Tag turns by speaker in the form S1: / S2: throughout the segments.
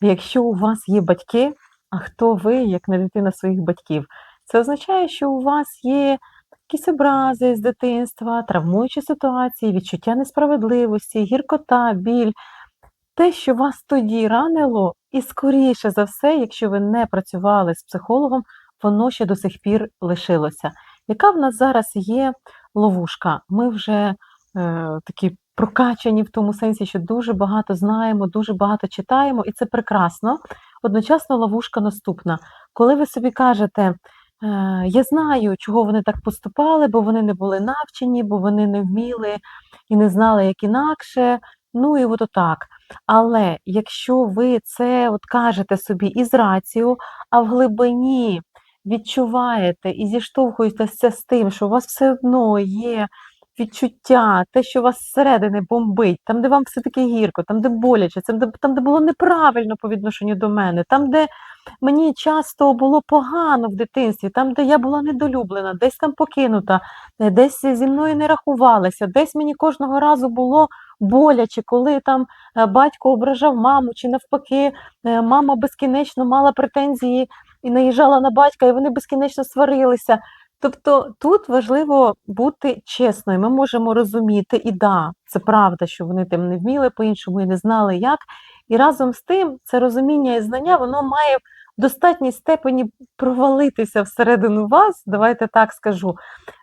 S1: Якщо у вас є батьки, а хто ви, як не дитина своїх батьків? Це означає, що у вас є якісь образи з дитинства, травмуючі ситуації, відчуття несправедливості, гіркота, біль. Те, що вас тоді ранило, і скоріше за все, якщо ви не працювали з психологом, воно ще до сих пір лишилося. Яка в нас зараз є ловушка? Ми вже е, такі прокачані в тому сенсі, що дуже багато знаємо, дуже багато читаємо, і це прекрасно. Одночасно ловушка наступна. Коли ви собі кажете, е, я знаю, чого вони так поступали, бо вони не були навчені, бо вони не вміли і не знали, як інакше. Ну і от отак. Але якщо ви це от кажете собі із рацією, а в глибині відчуваєте і зіштовхуєтеся з тим, що у вас все одно є відчуття, те, що вас зсередини бомбить, там, де вам все таки гірко, там, де боляче, там, де, там, де було неправильно по відношенню до мене, там, де мені часто було погано в дитинстві, там, де я була недолюблена, десь там покинута, е, десь зі мною не рахувалися, десь мені кожного разу було боляче, коли там е, батько ображав маму, чи навпаки, е, мама безкінечно мала претензії і наїжджала на батька, і вони безкінечно сварилися. Тобто тут важливо бути чесною. Ми можемо розуміти, і да, це правда, що вони тим не вміли по-іншому і не знали як. І разом з тим це розуміння і знання воно має в достатній степені провалитися всередину вас, давайте так скажу.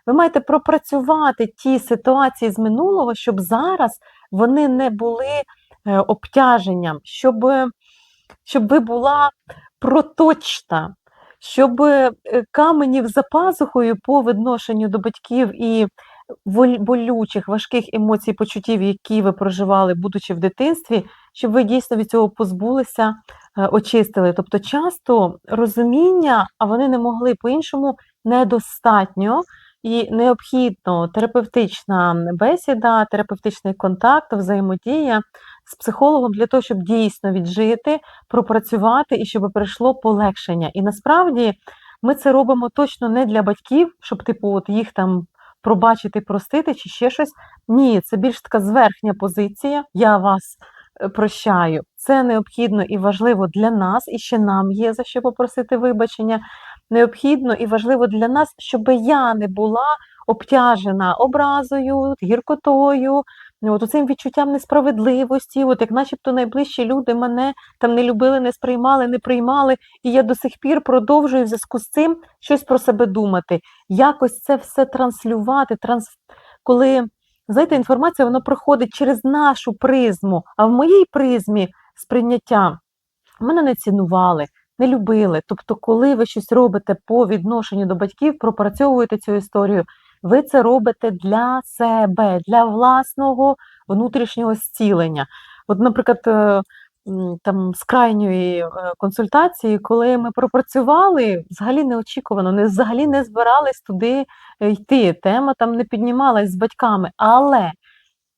S1: Ви маєте пропрацювати ті ситуації з минулого, щоб зараз вони не були е, обтяженням, щоб, щоб ви була проточна щоб е, каменів за пазухою по відношенню до батьків і болючих, важких емоцій, почуттів, які ви проживали, будучи в дитинстві, щоб ви дійсно від цього позбулися, е, очистили. Тобто, часто розуміння, а вони не могли по-іншому, недостатньо. І необхідно терапевтична бесіда, терапевтичний контакт, взаємодія з психологом для того, щоб дійсно віджити, пропрацювати і щоб прийшло полегшення. І насправді ми це робимо точно не для батьків, щоб типу от їх там пробачити, простити чи ще щось. Ні, це більш така зверхня позиція. Я вас е, прощаю. Це необхідно і важливо для нас, і ще нам є за що попросити вибачення. Необхідно і важливо для нас, щоб я не була обтяжена образою, гіркотою, от цим відчуттям несправедливості, от як начебто найближчі люди мене там не любили, не сприймали, не приймали, і я до сих пір продовжую в зв'язку з цим щось про себе думати. Якось це все транслювати, транс... коли знаєте, інформація вона проходить через нашу призму, а в моїй призмі сприйняття мене не цінували. Не любили. Тобто, коли ви щось робите по відношенню до батьків, пропрацьовуєте цю історію, ви це робите для себе, для власного внутрішнього зцілення. От, наприклад, е, там з крайньої е, консультації, коли ми пропрацювали, взагалі неочікувано, не взагалі не збирались туди е, йти. Тема там не піднімалась з батьками. Але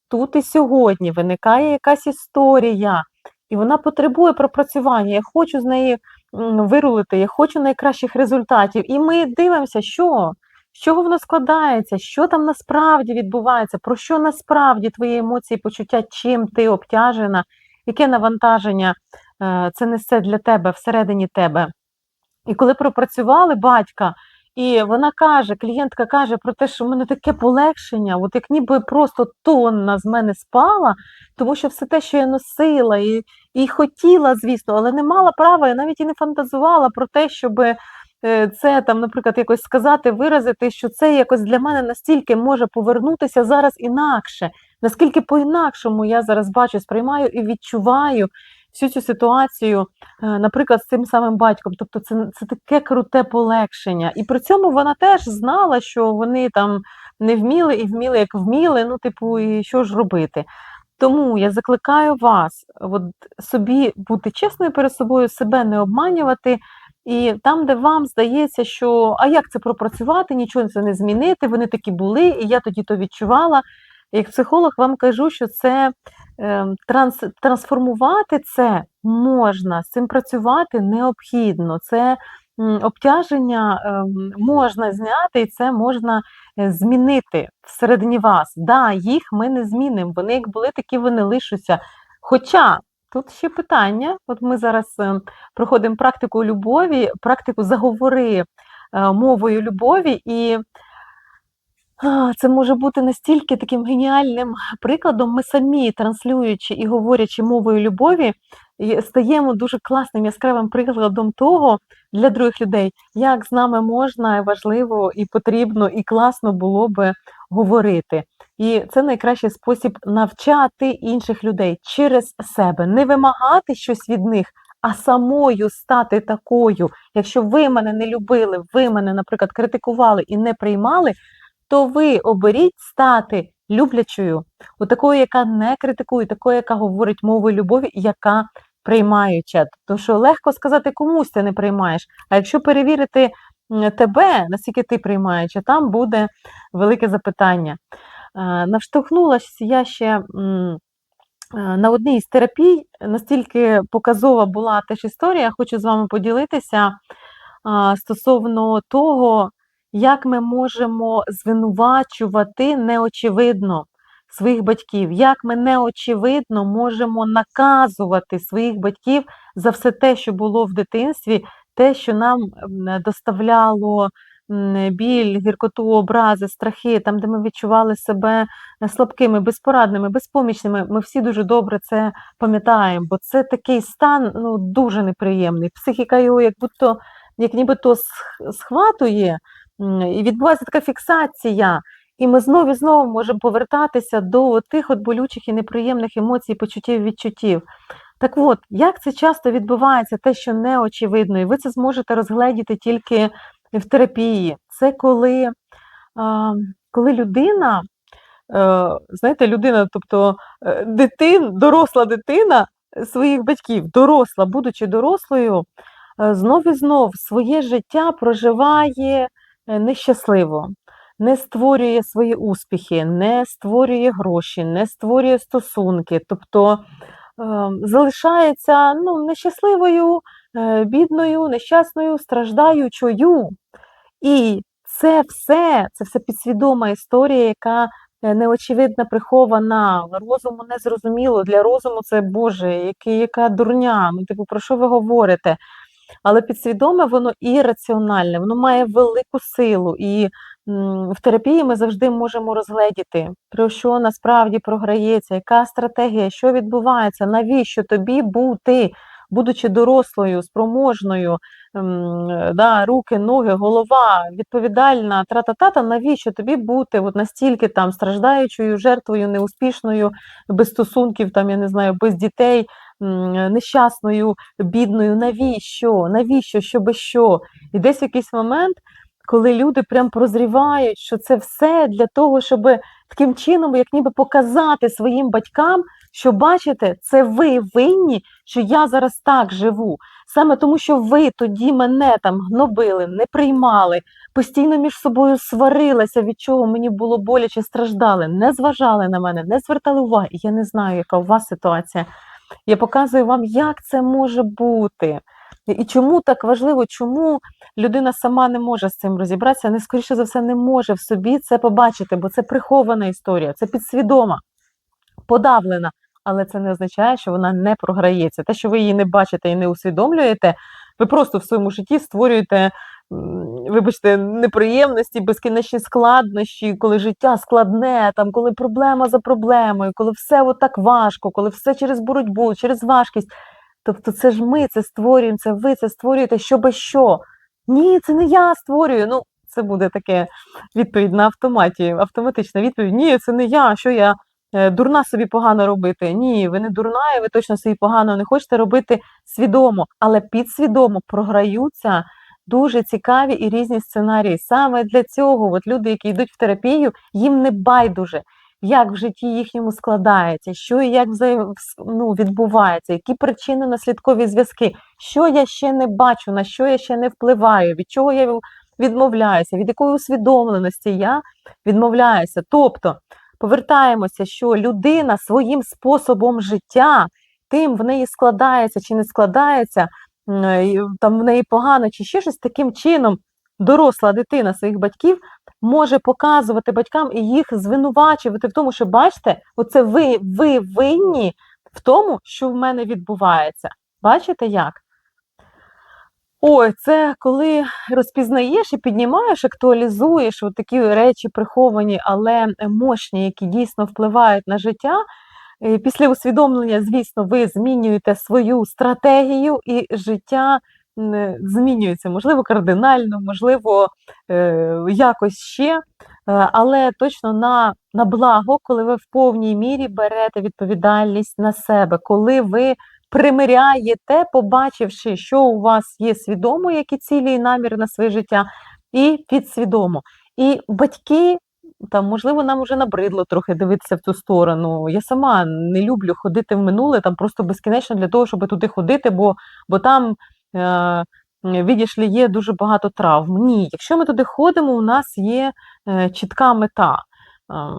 S1: тут і сьогодні виникає якась історія, і вона потребує пропрацювання. Я хочу з неї вирулити, я хочу найкращих результатів. І ми дивимося, що з чого воно складається, що там насправді відбувається, про що насправді твої емоції, почуття, чим ти обтяжена, яке навантаження е, це несе для тебе всередині тебе. І коли пропрацювали батька, і вона каже, клієнтка каже про те, що в мене таке полегшення, от як ніби просто тонна з мене спала, тому що все те, що я носила і і хотіла, звісно, але не мала права, я навіть і не фантазувала про те, щоб Е, це там, наприклад, якось сказати, виразити, що це якось для мене настільки може повернутися зараз інакше, наскільки по-інакшому я зараз бачу, сприймаю і відчуваю всю цю ситуацію, е, наприклад, з цим самим батьком. Тобто, це це таке круте полегшення. І при цьому вона теж знала, що вони там не вміли і вміли, як вміли. Ну, типу, і що ж робити. Тому я закликаю вас от собі бути чесною перед собою, себе не обманювати. І там, де вам здається, що а як це пропрацювати, нічого це не змінити, вони такі були, і я тоді то відчувала. Як психолог вам кажу, що це е, транс, трансформувати це можна, з цим працювати необхідно. Це обтяження е, можна зняти, і це можна е, змінити всередині вас. Да, їх ми не змінимо. Вони як були, такі вони лишаться. Хоча тут ще питання. От ми зараз е, проходимо практику любові, практику заговори е, мовою любові, і це може бути настільки таким геніальним прикладом. Ми самі, транслюючи і говорячи мовою любові, стаємо дуже класним яскравим прикладом того для других людей, як з нами можна важливо і потрібно, і класно було би говорити. І це найкращий спосіб навчати інших людей через себе, не вимагати щось від них, а самою стати такою. Якщо ви мене не любили, ви мене, наприклад, критикували і не приймали, то ви оберіть стати люблячою, у такою, яка не критикує, такою, яка говорить мовою любові, яка приймаюча. Тому що легко сказати комусь ти не приймаєш. А якщо перевірити тебе, наскільки ти приймаюча, там буде велике запитання. Е, Навштовхнулася я ще е, на одній із терапій, настільки показова була теж історія, хочу з вами поділитися стосовно того, як ми можемо звинувачувати неочевидно своїх батьків, як ми неочевидно можемо наказувати своїх батьків за все те, що було в дитинстві, те, що нам доставляло біль, гіркоту, образи, страхи, там, де ми відчували себе е, слабкими, безпорадними, безпомічними. Ми всі дуже добре це пам'ятаємо, бо це такий стан ну, дуже неприємний. Психіка його як будто як нібито схватує, і відбувається така фіксація. І ми знову і знову можемо повертатися до тих от болючих і неприємних емоцій, почуттів, відчуттів. Так от, як це часто відбувається, те, що не очевидно, і ви це зможете розгледіти тільки в терапії. Це коли, коли людина, е, знаєте, людина, тобто е, дитин, доросла дитина своїх батьків, доросла, будучи дорослою, е, знов і знов своє життя проживає нещасливо, не створює свої успіхи, не створює гроші, не створює стосунки, тобто залишається ну, нещасливою, е, бідною, нещасною, страждаючою. І це все, це все підсвідома історія, яка е, неочевидно прихована, розуму не зрозуміло. Для розуму це Боже, який, яка дурня. Ну, типу, про що ви говорите? Але підсвідоме воно ірраціональне, воно має велику силу. І в терапії ми завжди можемо розгледіти, про що насправді програється, яка стратегія, що відбувається, навіщо тобі бути, будучи дорослою, спроможною, да, руки, ноги, голова, відповідальна, тра-та-та-та, навіщо тобі бути от настільки там страждаючою, жертвою, неуспішною, без стосунків, там, я не знаю, без дітей, нещасною, бідною, навіщо? Навіщо? Щоби що? І десь в якийсь момент, коли люди прям прозрівають, що це все для того, щоб таким чином, як ніби показати своїм батькам, що бачите, це ви винні, що я зараз так живу. Саме тому, що ви тоді мене там гнобили, не приймали, постійно між собою сварилися, від чого мені було боляче, страждали, не зважали на мене, не звертали уваги. Я не знаю, яка у вас ситуація. Я показую вам, як це може бути. І чому так важливо, чому людина сама не може з цим розібратися, не скоріше за все не може в собі це побачити, бо це прихована історія, це підсвідома, подавлена, але це не означає, що вона не програється. Те, що ви її не бачите і не усвідомлюєте, ви просто в своєму житті створюєте, вибачте, неприємності, безкінечні складнощі, коли життя складне, там, коли проблема за проблемою, коли все отак важко, коли все через боротьбу, через важкість. Тобто це ж ми це створюємо, це ви це створюєте, щоби що. Ні, це не я створюю. Ну, це буде таке відповідь на автоматі, автоматична відповідь. Ні, це не я, що я е, дурна собі погано робити. Ні, ви не дурна, і ви точно собі погано не хочете робити свідомо, але підсвідомо програються дуже цікаві і різні сценарії. Саме для цього от люди, які йдуть в терапію, їм не байдуже. Як в житті їхньому складається, що і як ну, відбувається, які причини наслідкові зв'язки, що я ще не бачу, на що я ще не впливаю, від чого я відмовляюся, від якої усвідомленості я відмовляюся. Тобто повертаємося, що людина своїм способом життя, тим в неї складається чи не складається, там в неї погано, чи ще щось таким чином. Доросла дитина своїх батьків може показувати батькам і їх звинувачувати в тому, що бачите, оце ви, ви винні, в тому, що в мене відбувається. Бачите як? Ой, це коли розпізнаєш і піднімаєш, актуалізуєш от такі речі приховані, але мощні, які дійсно впливають на життя. Е, Після усвідомлення, звісно, ви змінюєте свою стратегію, і життя змінюється, можливо, кардинально, можливо, е, якось ще, е, але точно на, на благо, коли ви в повній мірі берете відповідальність на себе, коли ви примиряєте, побачивши, що у вас є свідомо, які цілі і наміри на своє життя, і підсвідомо. І батьки. Там, можливо, нам вже набридло трохи дивитися в цю сторону. Я сама не люблю ходити в минуле там просто безкінечно для того, щоб туди ходити, бо, бо там е, відійшли є дуже багато травм. Ні, якщо ми туди ходимо, у нас є е, чітка мета. Е,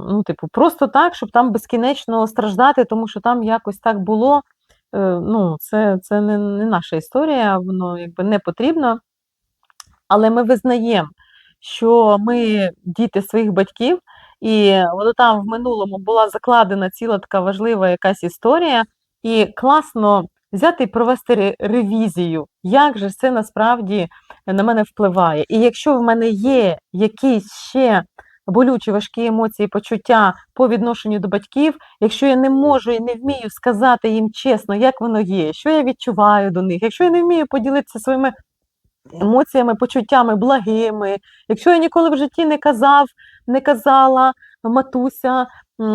S1: ну, типу, просто так, щоб там безкінечно страждати, тому що там якось так було. Ну, це, це не, не наша історія, воно якби не потрібно. Але ми визнаємо, що ми діти своїх батьків, і воно там в минулому була закладена ціла така важлива якась історія, і класно взяти і провести ревізію, як же це насправді на мене впливає. І якщо в мене є якісь ще болючі важкі емоції, почуття по відношенню до батьків, якщо я не можу і не вмію сказати їм чесно, як воно є, що я відчуваю до них, якщо я не вмію поділитися своїми емоціями, почуттями благими. Якщо я ніколи в житті не казав, не казала, матуся,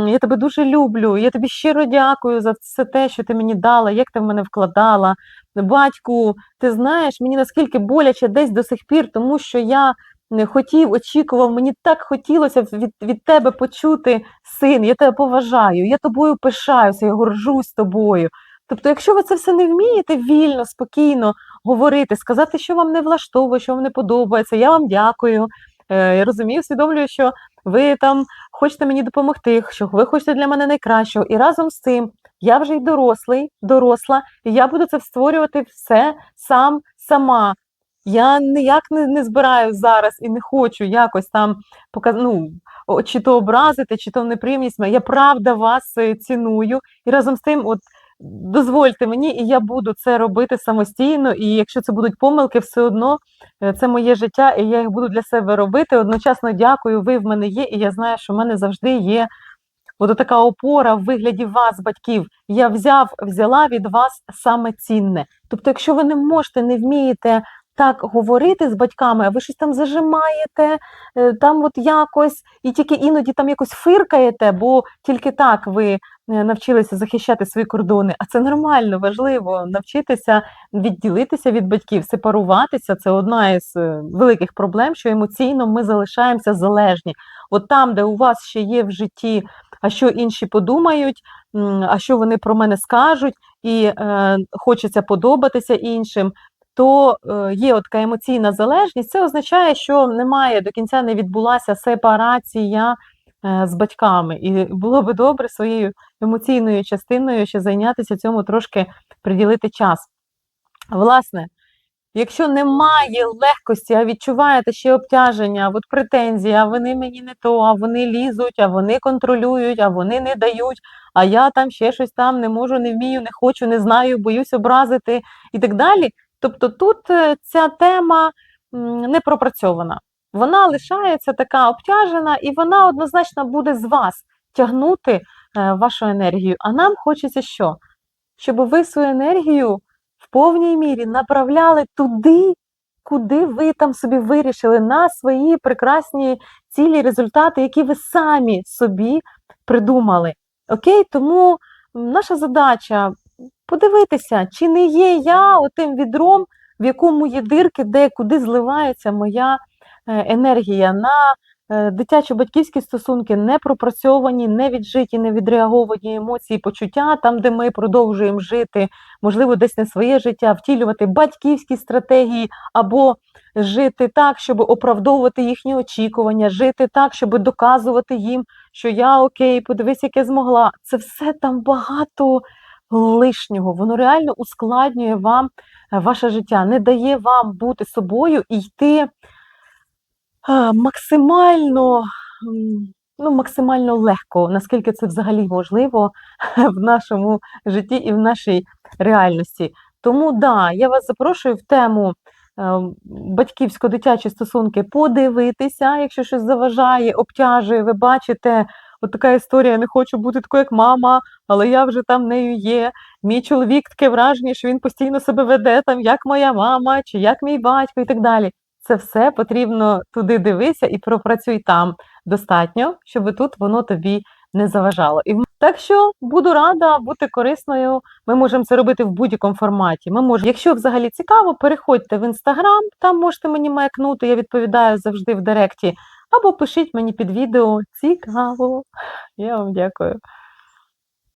S1: я тебе дуже люблю, я тобі щиро дякую за все те, що ти мені дала, як ти в мене вкладала. Батьку, ти знаєш, мені наскільки боляче десь до сих пір, тому що я не хотів, очікував, мені так хотілося від, від тебе почути, син, я тебе поважаю, я тобою пишаюся, я горжусь тобою. Тобто, якщо ви це все не вмієте вільно, спокійно говорити, сказати, що вам не влаштовує, що вам не подобається, я вам дякую. Е, Я розумію, усвідомлюю, що ви там хочете мені допомогти, що ви хочете для мене найкращого. І разом з цим я вже й дорослий, доросла, і я буду це створювати все сам, сама. Я ніяк не, не збираю зараз і не хочу якось там показ... ну, чи то образити, чи то неприємність. Я правда вас е, ціную. І разом з тим, от дозвольте мені, і я буду це робити самостійно. І якщо це будуть помилки, все одно е, це моє життя, і я їх буду для себе робити. Одночасно дякую, ви в мене є, і я знаю, що в мене завжди є. От така опора в вигляді вас, батьків. Я взяв, взяла від вас саме цінне. Тобто, якщо ви не можете, не вмієте так говорити з батьками, а ви щось там зажимаєте, е, там от якось, і тільки іноді там якось фиркаєте, бо тільки так ви навчилися захищати свої кордони. А це нормально, важливо навчитися відділитися від батьків, сепаруватися. Це одна із е, великих проблем, що емоційно ми залишаємося залежні. От там, де у вас ще є в житті, а що інші подумають, а що вони про мене скажуть, і е, хочеться подобатися іншим то е, є от така емоційна залежність, це означає, що немає до кінця не відбулася сепарація е, з батьками. І було би добре своєю емоційною частиною ще зайнятися цьому трошки приділити час. Власне, якщо немає легкості, а відчуваєте ще обтяження, от претензії, а вони мені не то, а вони лізуть, а вони контролюють, а вони не дають, а я там ще щось там не можу, не вмію, не хочу, не знаю, боюсь образити і так далі. Тобто тут е, ця тема не пропрацьована. Вона лишається така обтяжена, і вона однозначно буде з вас тягнути е, вашу енергію. А нам хочеться що? Щоб ви свою енергію в повній мірі направляли туди, куди ви там собі вирішили, на свої прекрасні цілі, результати, які ви самі собі придумали. Окей, тому наша задача подивитися, чи не є я отим відром, в якому є дирки, де куди зливається моя е, енергія на е, дитячо-батьківські стосунки, не пропрацьовані, не віджиті, не відреаговані емоції, почуття, там, де ми продовжуємо жити, можливо, десь не своє життя, втілювати батьківські стратегії або жити так, щоб оправдовувати їхні очікування, жити так, щоб доказувати їм, що я окей, подивись, як я змогла. Це все там багато лишнього. Воно реально ускладнює вам е, ваше життя, не дає вам бути собою і йти е, максимально ну, максимально легко, наскільки це взагалі можливо в нашому житті і в нашій реальності. Тому да, я вас запрошую в тему е, батьківсько-дитячі стосунки подивитися, якщо щось заважає, обтяжує, ви бачите, от така історія, не хочу бути такою, як мама, але я вже там нею є. Мій чоловік таке враження, що він постійно себе веде там, як моя мама, чи як мій батько, і так далі. Це все потрібно туди дивися і пропрацюй там достатньо, щоб тут воно тобі не заважало. І так що буду рада бути корисною. Ми можемо це робити в будь-якому форматі. Ми можемо, якщо взагалі цікаво, переходьте в інстаграм, там можете мені маякнути, я відповідаю завжди в директі, або пишіть мені під відео. Цікаво. Я вам дякую.